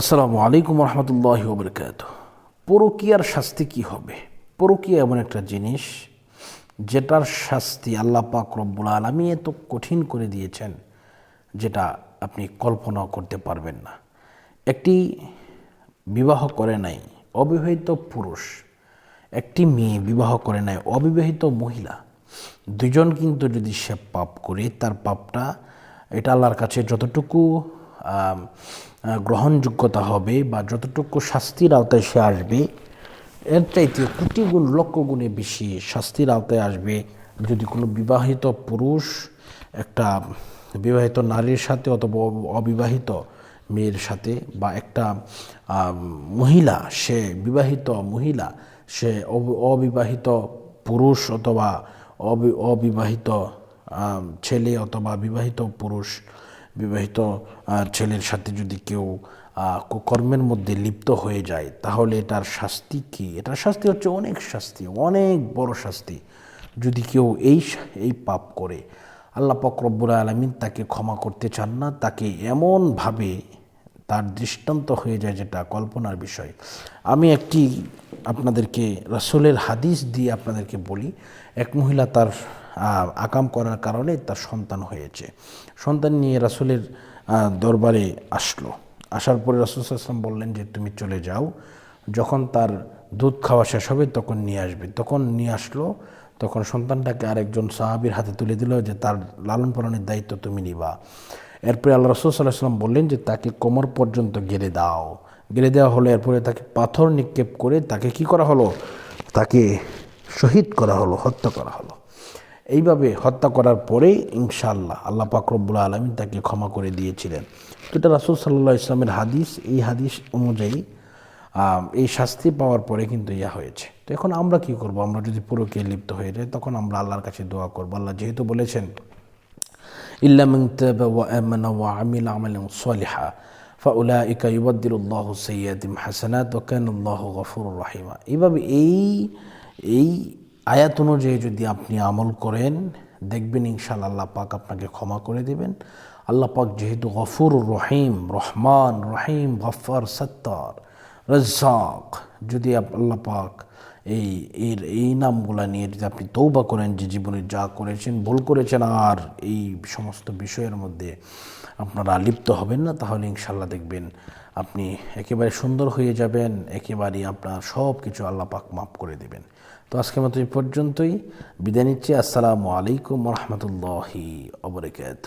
আসসালামু আলাইকুম রহমতুল্লাহ বরকাত পরকিয়ার শাস্তি কি হবে? পরকিয়া এমন একটা জিনিস যেটার শাস্তি আল্লাহ পাক রব্বুল আলমী এত কঠিন করে দিয়েছেন যেটা আপনি কল্পনাও করতে পারবেন না। একটি বিবাহ করে নাই অবিবাহিত পুরুষ, একটি মেয়ে বিবাহ করে নাই অবিবাহিত মহিলা, দুজন কিন্তু যদি সে পাপ করে, তার পাপটা এটা আল্লাহর কাছে যতটুকু গ্রহণযোগ্যতা হবে বা যতটুকু শাস্তির আওতায় সে আসবে, এর চাইতে কোটি গুণ লক্ষ গুণে বেশি শাস্তির আওতায় আসবে যদি কোনো বিবাহিত পুরুষ, একটা বিবাহিত নারীর সাথে অথবা অবিবাহিত মেয়ের সাথে বা একটা মহিলা, সে বিবাহিত মহিলা, সে অবিবাহিত পুরুষ অথবা অবি- অবিবাহিত ছেলে অথবা বিবাহিত পুরুষ বিবাহিত ছেলের সাথে যদি কেউ কুকর্মের মধ্যে লিপ্ত হয়ে যায়, তাহলে এটার শাস্তি কি? এটার শাস্তি হচ্ছে অনেক শাস্তি, অনেক বড় শাস্তি। যদি কেউ এই এই পাপ করে, আল্লাহ পাক আলমিন তাকে ক্ষমা করতে চান না, তাকে এমনভাবে তার দৃষ্টান্ত হয়ে যায় যেটা কল্পনার বিষয়। আমি একটি আপনাদেরকে রাসূলের হাদিস দিয়ে আপনাদেরকে বলি, এক মহিলা তার আকাম করার কারণে তার সন্তান হয়েছে। সন্তান নিয়ে রাসূলের দরবারে আসলো। আসার পরে রাসূল আসলাম বললেন যে, তুমি চলে যাও। যখন তার দুধ খাওয়া শেষ হবে, তখন নিয়ে আসবে। তখন নিয়ে আসলো। তখন সন্তানটাকে আরেকজন সাহাবীর হাতে তুলে দিল যে, তার লালন পালনের দায়িত্ব তুমি নিবা। এরপরে আল্লাহ রসুল সাল্লাম বললেন যে, তাকে কোমর পর্যন্ত গেড়ে দাও। গেড়ে দেওয়া হলো। এরপরে তাকে পাথর নিক্ষেপ করে তাকে কি করা হলো? তাকে শহীদ করা হলো, হত্যা করা হলো। এইভাবে হত্যা করার পরেই ইনশাল্লাহ আল্লাহ পাকরবুল আলমিন তাকে ক্ষমা করে দিয়েছিলেন। তো এটা রাসুল সাল্লাহ ইসলামের হাদিস, এই হাদিস অনুযায়ী এই শাস্তি পাওয়ার পরে কিন্তু ইয়া হয়েছে। তো এখন আমরা কি করব? আমরা যদি পুরোকে লিপ্ত হয়ে যাই, তখন আমরা আল্লাহর কাছে দোয়া করব। আল্লাহ যেহেতু বলেছেন ইল্লামিনা ফাউলাইকা ইবাদ্দিরুল্লাহ সৈয়দিম হাসানাত ওকানুল্লাহ গফুর রহিমা। এইভাবে এই এই আয়াত অনুযায়ী যদি আপনি আমল করেন, দেখবেন ইনশাল আল্লাহ পাক আপনাকে ক্ষমা করে দেবেন। আল্লাহ পাক যেহেতু গফুর রহিম, রহমান রহিম গফর সত্তার। রজ্জাক, যদি আল্লাহ পাক এই, এর, এই নামগুলা নিয়ে যদি আপনি তৌবা করেন যে জীবনে যা করেছেন, ভুল করেছেন, আর এই সমস্ত বিষয়ের মধ্যে আপনারা লিপ্ত হবেন না, তাহলে ইনশাল্লাহ দেখবেন আপনি একেবারে সুন্দর হয়ে যাবেন, একেবারেই আপনার সব কিছু আল্লাহ পাক মাফ করে দেবেন। তো আজকের মতো এই পর্যন্তই, বিদায় নিচ্ছি, আসসালামু আলাইকুম রহমতুল্লাহি অবরকাত